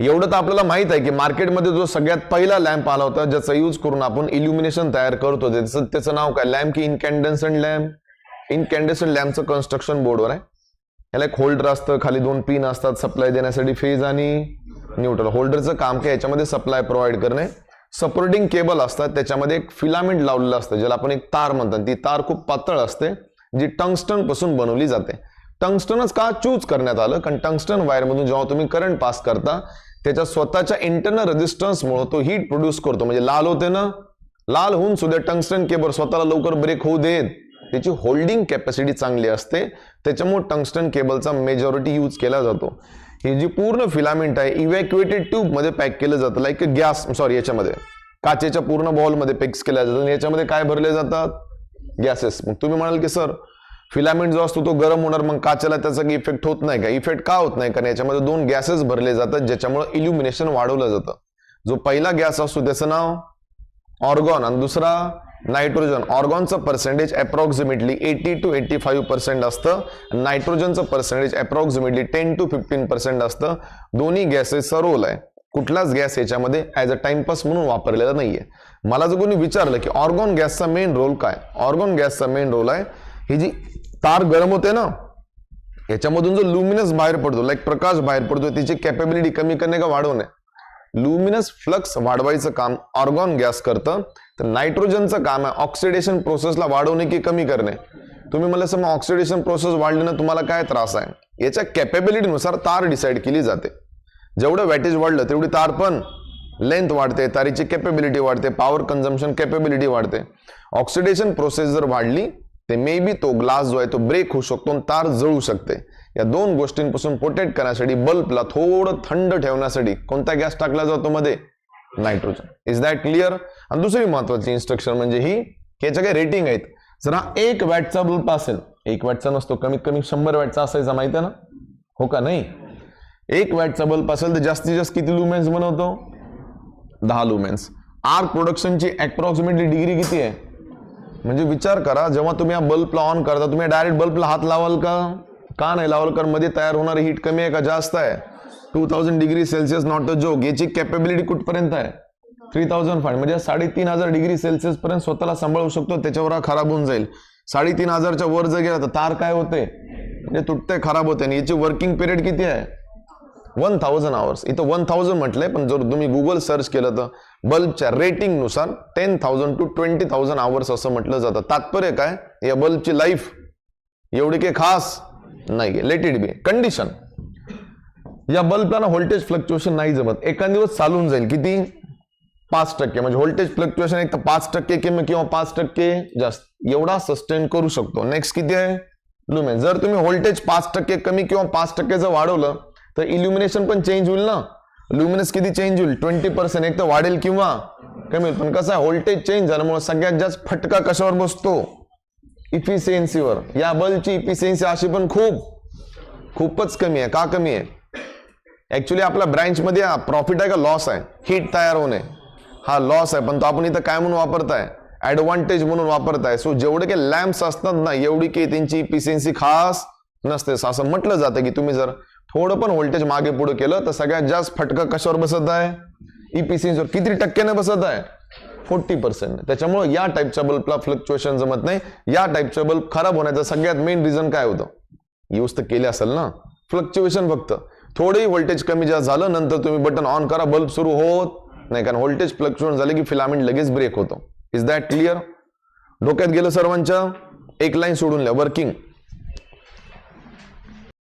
एवढं तर आपल्याला माहीत आहे की मार्केटमध्ये जो सगळ्यात पहिला लॅम्प आला होता ज्याचा यूज करून आपण इल्युमिनेशन तयार करतो त्याचं त्याचं नाव काय? लॅम्प की इनकॅन्डन्संट लॅम्प? इनकॅन्डन्संट लॅम्पचं कन्स्ट्रक्शन बोर्डवर आहे. याला एक होल्डर असतं खाली दोन पिन असतात सप्लाय देण्यासाठी फेज आणि न्यूट्रल होल्डरचं काम काय? याच्यामध्ये सप्लाय प्रोव्हाइड करणे. सपोर्टिंग केबल असतात त्याच्यामध्ये एक फिलामेंट लावलेलं असतं ज्याला आपण एक तार म्हणतात. ती तार खूप पातळ असते जी टंगस्टनपासून बनवली जाते. टंगस्टनच का चूज करण्यात आलं? कारण टंगस्टन वायरमधून जेव्हा तुम्ही करंट पास करता त्याच्या स्वतःच्या इंटरनल रेजिस्टन्समुळे तो हीट प्रोड्यूस करतो. म्हणजे लाल होते ना? लाल होऊन सुद्धा टंगस्टन केबल स्वतःला लवकर ब्रेक होऊ देत. त्याची होल्डिंग कॅपॅसिटी चांगली असते. त्याच्यामुळे टंगस्टन केबलचा मेजॉरिटी यूज केला जातो. ही जी पूर्ण फिलामेंट आहे इव्हॅक्युएटेड ट्यूबमध्ये पॅक केलं जातं. लाईक गॅस सॉरी याच्यामध्ये. काचेच्या पूर्ण बॉलमध्ये पॅक्स केल्या जातात. आणि याच्यामध्ये काय भरले जातात? गॅसेस मग तुम्ही म्हणाल की सर फिलामेंट जो असतो तो गरम होणार मग काचेला त्याचा इफेक्ट होत नाही का? इफेक्ट का होत नाही? कारण याच्यामध्ये दोन गॅसेस भरले जातात ज्याच्यामुळे इल्युमिनेशन वाढवलं जातं. जो पहिला गॅस असतो त्याचं नाव ऑर्गॉन आणि दुसरा nitrogen. ऑर्गॉनचं percentage approximately eighty to eighty five percent असतं. नायट्रोजनचं percentage approximately ten to fifteen percent असतं. दोन्ही गॅसेसचा रोल आहे. कुठलाच गॅस याच्यामध्ये ॲज अ टाइमपास म्हणून वापरलेला आहे मला जर कोणी विचारलं की ऑर्गॉन गॅसचा मेन रोल काय? ऑर्गॉन गॅसचा मेन रोल आहे ही जी तार गरम होते ना याच्यामधून जो लुमिनस बाहेर पडतो लाईक प्रकाश बाहेर पडतो त्याची कॅपेबिलिटी कमी करणे का वाढवणे? लुमिनस फ्लक्स वाढवायचं काम ऑर्गॉन गॅस करतं. तर नायट्रोजनचं काम आहे ऑक्सिडेशन प्रोसेसला वाढवणे की कमी करणे? तुम्ही मला समजा ऑक्सिडेशन प्रोसेस वाढल्यानं तुम्हाला काय त्रास आहे? याच्या कॅपेबिलिटीनुसार तार डिसाईड केली जाते. जेवढं वॅटेज वाढलं तेवढी तार पण लेंथ वाढते तारीची कॅपेबिलिटी वाढते पॉवर कन्झम्पन कॅपेबिलिटी वाढते. ऑक्सिडेशन प्रोसेस जर वाढली ते मे बी तो ग्लास जो आहे तो ब्रेक होऊ शकतो आणि तार जळू शकते. या दोन गोष्टींपासून प्रोटेक्ट करण्यासाठी बल्बला थोडं थंड ठेवण्यासाठी कोणता गॅस टाकला जातो मध्ये? नायट्रोजन इज दॅट क्लिअर आणि दुसरी महत्वाची इन्स्ट्रक्शन म्हणजे ही याच्या काही रेटिंग आहेत. जर हा एक वॅटचा बल्ब असेल एक वॅटचा नसतो कमीत कमी शंभर वॅटचा असायचा माहिती आहे ना? हो का नाही? एक वॅटचा बल्ब असेल तर जास्तीत जास्त किती लुमेन्स बनवतो? दहा लुमेन्स आर प्रोडक्शनची अप्रॉक्सिमेटली डिग्री किती आहे? म्हणजे विचार करा जेव्हा तुम्ही हा बल्बला ऑन करता तुम्ही डायरेक्ट बल्बला हात लावाल का? का नाही लावाल? कारण मध्ये तयार होणारी हीट कमी आहे का? जास्त आहे. Two thousand degree Celsius not a joke याची कॅपेबिलिटी कुठपर्यंत आहे? थ्री थाउजंड फाईव्ह म्हणजे साडेतीन हजार डिग्री सेल्सिअस पर्यंत स्वतःला सांभाळू शकतो त्याच्यावर हा खराब होऊन जाईल. साडेतीन हजारच्या वर जर गेला तर तार काय होते? म्हणजे तुटते खराब होते. आणि याची वर्किंग पिरियड किती आहे? वन थाउजंड आवर्स इथं वन थाउजंड म्हटलंय पण जर तुम्ही गुगल सर्च केलं तर बल्बच्या रेटिंगनुसार ten thousand to twenty thousand hours असं म्हटलं जातं. तात्पर्य काय? या बल्बची लाईफ एवढी काही खास नाही लेट इट बी कंडिशन या बल्बला ना व्होल्टेज फ्लक्च्युएशन नाही जमत. एका दिवस चालून जाईल. किती? पाच टक्के. म्हणजे व्होल्टेज फ्लक्च्युएशन एक तर पाच टक्के किंवा किंवा पाच टक्के जास्त. एवढा सस्टेन करू शकतो. नेक्स्ट किती आहे? लुमेन जर तुम्ही व्होल्टेज पाच टक्के कमी किंवा पाच टक्के जर वाढवलं तर इल्युमिनेशन पण चेंज होईल ना? ल्युमिनस किती चेंज होईल? ट्वेंटी पर्सेंट एक तर वाढेल किंवा कमी होईल. पण कसं आहे व्होल्टेज चेंज झाल्यामुळे सगळ्यात जास्त फटका कशावर बसतो? इफिशियन्सीवर या बल्बची इफिशियन्सी अशी पण खूप खूपच कमी आहे. का कमी आहे? ॲक्च्युली आपल्या ब्रँचमध्ये हा प्रॉफिट आहे का? लॉस आहे. हीट तयार होणे. हा लॉस आहे. पण तो आपण इथं काय म्हणून वापरताय? ॲडव्हान्टेज म्हणून वापरताय. सो जेवढे काही लॅम्प्स असतात ना एवढी काही त्यांची इफिशियन्सी खास नसते. असं म्हटलं जातं की तुम्ही जर थोडं पण व्होल्टेज मागे पुढे केलं तर सगळ्यात जास्त फटका कशावर बसत आहे? ईपीसीवर किती टक्क्याने बसत आहे? फोर्टी पर्सेंट त्याच्यामुळे या टाईपच्या बल्बला फ्लक्च्युएशन जमत नाही. या टाईपच्या बल्ब खराब होण्याचं सगळ्यात मेन रिझन काय होतं? यूज तर केले असेल ना? फ्लक्च्युएशन फक्त. थोडंही व्होल्टेज कमी जास्त झालं नंतर तुम्ही बटन ऑन करा बल्ब सुरू होत नाही. कारण व्होल्टेज फ्लक्च्युएशन झाले की फिलामेंट लगेच ब्रेक होतो. इज दॅट क्लिअर डोक्यात गेलं सर्वांच्या? एक लाईन सोडून ल्या वर्किंग